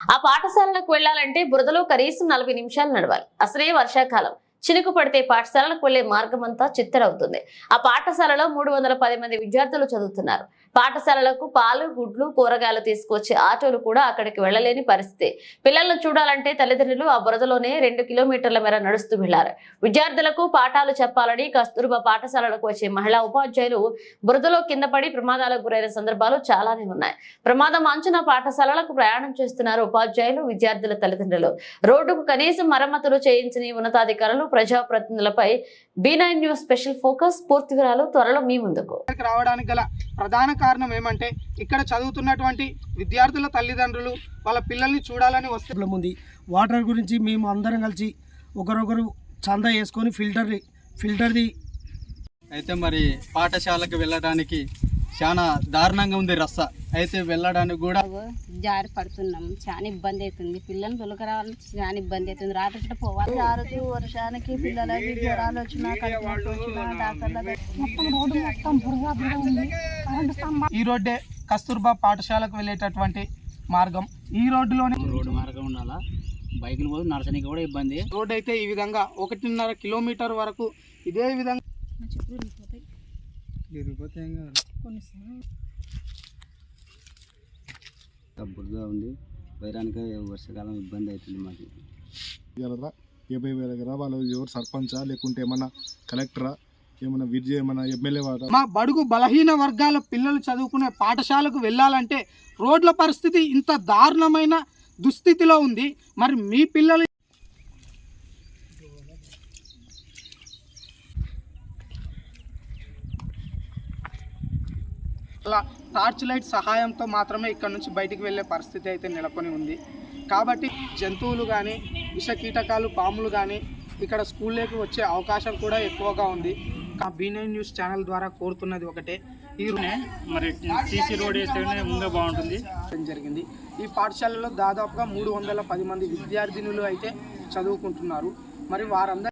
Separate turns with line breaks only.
ఆ పాఠశాలకు వెళ్ళాలంటే బురదలో కనీసం నలభై నిమిషాలు నడవాలి. అసలే వర్షాకాలం. చినుకు పడితే పాఠశాలకు వెళ్ళే మార్గం అంతా చిత్తరవుతుంది. ఆ పాఠశాలలో మూడు వందల పది మంది విద్యార్థులు చదువుతున్నారు. పాఠశాలలకు పాలు గుడ్లు కూరగాయలు తీసుకొచ్చే ఆటోలు కూడా అక్కడికి వెళ్ళలేని పరిస్థితి. పిల్లలను చూడాలంటే తల్లిదండ్రులు ఆ బురదలోనే రెండు కిలోమీటర్ల మేర నడుస్తూ వెళ్ళారు విద్యార్థులకు పాఠాలు చెప్పాలని కస్తూర్బా పాఠశాలలకు వచ్చే మహిళా ఉపాధ్యాయులు బురదలో కింద పడి ప్రమాదాలకు గురైన సందర్భాలు చాలానే ఉన్నాయి. ప్రమాదం అంచనా పాఠశాలలకు ప్రయాణం చేస్తున్నారు ఉపాధ్యాయులు విద్యార్థుల తల్లిదండ్రులు. రోడ్డుకు కనీసం మరమ్మతులు చేయించని ఉన్నతాధికారులు ప్రజాప్రతినిధులపై B nine news special focus పూర్తి వివరాలు త్వరలో మీ ముందుకు.
రావడానికి గల ప్రధాన కారణం ఏమంటే ఇక్కడ చదువుతున్నటువంటి విద్యార్థుల తల్లిదండ్రులు వాళ్ళ పిల్లల్ని చూడాలని వస్తే
ఉంది. వాటర్ గురించి మేము అందరం కలిసి ఒకరొకరు చందా వేసుకొని ఫిల్టర్ ఫిల్టర్ది
అయితే మరి పాఠశాలకు వెళ్ళడానికి చాలా దారుణంగా ఉంది రస్స. అయితే వెళ్ళడానికి కూడా
జారి పడుతున్నాం. చాలా ఇబ్బంది అవుతుంది. పిల్లల్ని తొలగరావాలంటే చాలా ఇబ్బంది అవుతుంది. రాత్రి పోవాలి.
జారుతూ వర్షానికి పిల్లలకి జ్వరాలు వచ్చినా కడుపు నొప్పి వచ్చినా డాక్టర్ల మొత్తం రోడ్డు మొత్తం బురద బురద ఉంది. కరెంటు స్తంభం.
ఈ రోడ్డే కస్తూర్బా పాఠశాలకు వెళ్ళేటటువంటి మార్గం. ఈ రోడ్డులోనే
రోడ్డు మార్గం ఉండాలా? బైకులు పోదు నడచడానికి కూడా ఇబ్బంది.
రోడ్ అయితే ఈ విధంగా ఒకటిన్నర కిలోమీటర్ వరకు ఇదే విధంగా
బురద ఉంది వైరానికి వర్షాకాలం ఇబ్బంది అవుతుంది మాకు.
గలరా యాభై వేల దగ్గర వాళ్ళు ఎవరు సర్పంచా? లేకుంటే ఏమన్నా కలెక్టరా? ఏమన్నా విద్య ఏమన్నా ఎమ్మెల్యే వారా?
మా బడుగు బలహీన వర్గాల పిల్లలు చదువుకునే పాఠశాలకు వెళ్ళాలంటే రోడ్ల పరిస్థితి ఇంత దారుణమైన దుస్థితిలో ఉంది. మరి మీ పిల్లలు అలా టార్చ్ లైట్ సహాయంతో మాత్రమే ఇక్కడ నుంచి బయటికి వెళ్ళే పరిస్థితి అయితే నెలకొని ఉంది. కాబట్టి జంతువులు కానీ విష కీటకాలు పాములు కానీ ఇక్కడ స్కూల్లోకి వచ్చే అవకాశం కూడా ఎక్కువగా ఉంది. బీనైన్ న్యూస్ ఛానల్ ద్వారా కోరుతున్నది ఒకటే. ఈ
మరి సీసీ రోడ్ వేస్తేనే ముందే బాగుంటుంది.
జరిగింది. ఈ పాఠశాలలో దాదాపుగా మూడు వందల పది మంది విద్యార్థినులు అయితే చదువుకుంటున్నారు. మరి వారందరూ